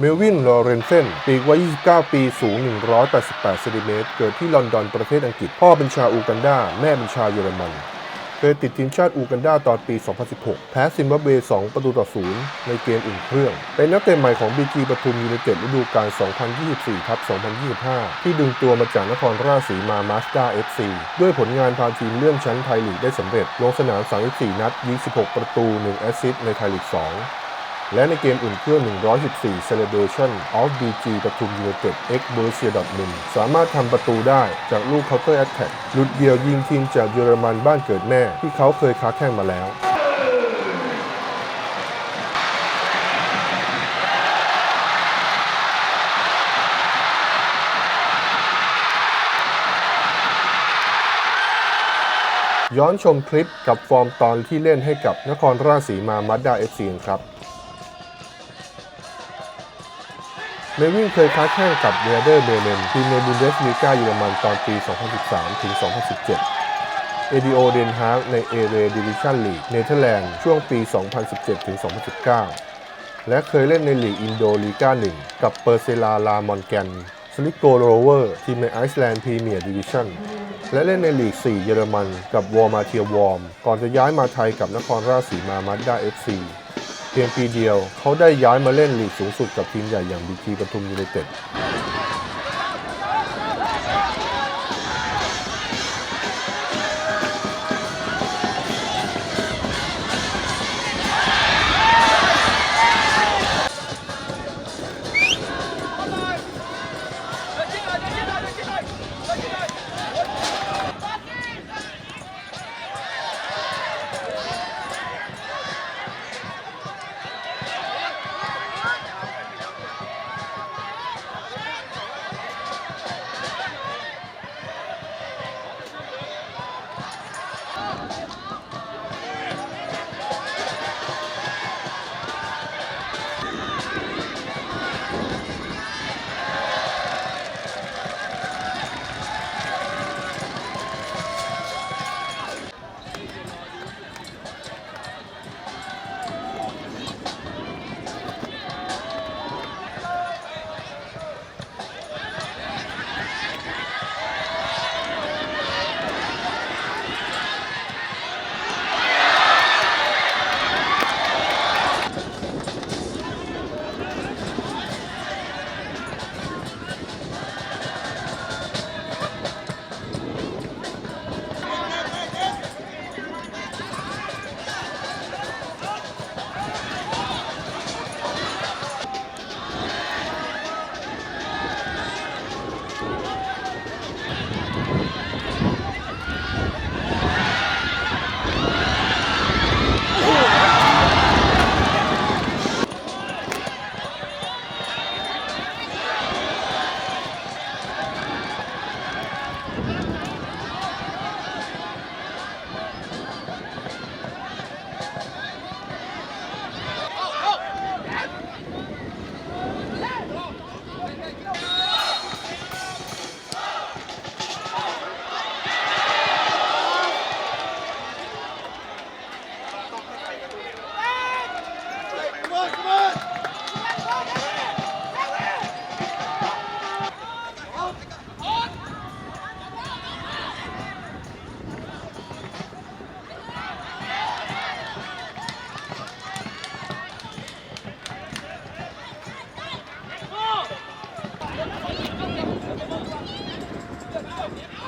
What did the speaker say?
เมลวินลอเรนเซนปีกวัย 29 ปี สูง 188 เซนติเมตร เกิดที่ลอนดอนประเทศอังกฤษ พ่อเป็นชาวอูกันดา แม่เป็นชาวเยอรมัน เคยติดทีมชาติอูกันดาตอนปี 2016 แพ้ซิมบับเว 2 ประตูต่อ0ในเกมอุ่นเครื่อง เป็นนักเตะใหม่ของบีจีปทุมยูไนเต็ดฤดูกาล 2024ทับ2025 ที่ดึงตัวมาจากนครราชสีมามาสด้า FC ด้วยผลงานพาทีมเลื่อนชั้นไทยลีกได้สำเร็จ ลงสนาม 34 นัดยิง 16 ประตู 1 แอสซิสต์ในไทยลีก 2 และในเกมอุ่นเครื่อง 114 Celebration of BG ปทุมยูไนเต็ด X Borussia Dortmund สามารถทำประตูได้จากลูก counter attack หลุดเดียวยิงทีมจากเยอรมันบ้านเกิดแม่ที่เขาเคยค้าแข่งมาแล้วย้อนชมคลิปกับฟอร์มตอนที่เล่นให้กับนครราชสีมามัดดาเอฟซีครับ เมวินเคยค้าแข่งกับเวเดอร์เบเนนทีมในบุนเดสลีกาเยอรมันตอนปี 2013 ถึง 2017 เอดิโอเดนฮาร์กในเอเรดิวิชันลีกเนเธอร์แลนด์ช่วงปี 2017 ถึง 2019 และเคยเล่นในลีกอินโดลีกา1กับเปอร์เซลาลามอนแกนสลิโกโรเวอร์ทีมในไอซ์แลนด์พรีเมียร์ดิวิชั่นและเล่นในลีก 4 เยอรมันกับวอร์มาเทียวอร์ม ก่อนจะย้ายมาไทยกับนครราชสีมามัดด้าเอฟซี พียงปีเดียว เขาได้ย้ายมาเล่นลีกสูงสุดกับทีมใหญ่อย่างบีจีปทุมยูไนเต็ด